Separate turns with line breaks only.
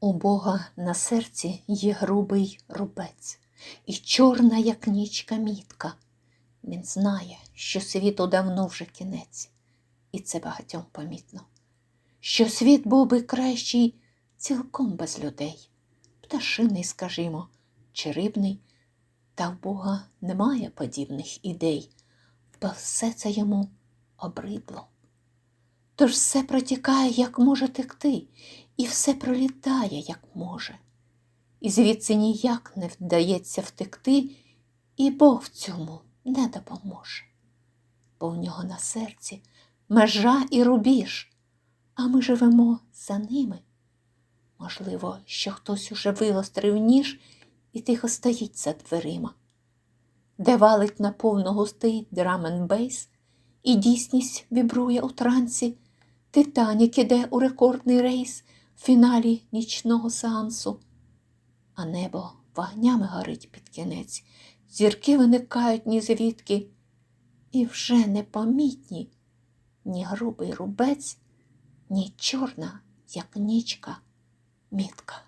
У Бога на серці є грубий рубець, і чорна, як нічка мітка. Він знає, що світу давно вже кінець, і це багатьом помітно. Що світ був би кращий цілком без людей, пташиний, скажімо, чи рибний, та в Бога немає подібних ідей, бо все це йому обридло. Тож все протікає, як може текти, і все пролітає, як може. І звідси ніяк не вдається втекти, і Бог в цьому не допоможе. Бо в нього на серці межа і рубіж, а ми живемо за ними. Можливо, що хтось уже вигострив ніж і тихо стоїть за дверима, де валить на повну густий драмен-бейс, і дійсність вібрує у трансі. Титанік іде у рекордний рейс в фіналі нічного сеансу, а небо вогнями горить під кінець, зірки виникають ні звідки, і вже непомітні. Ні грубий рубець, ні чорна, як нічка, мітка.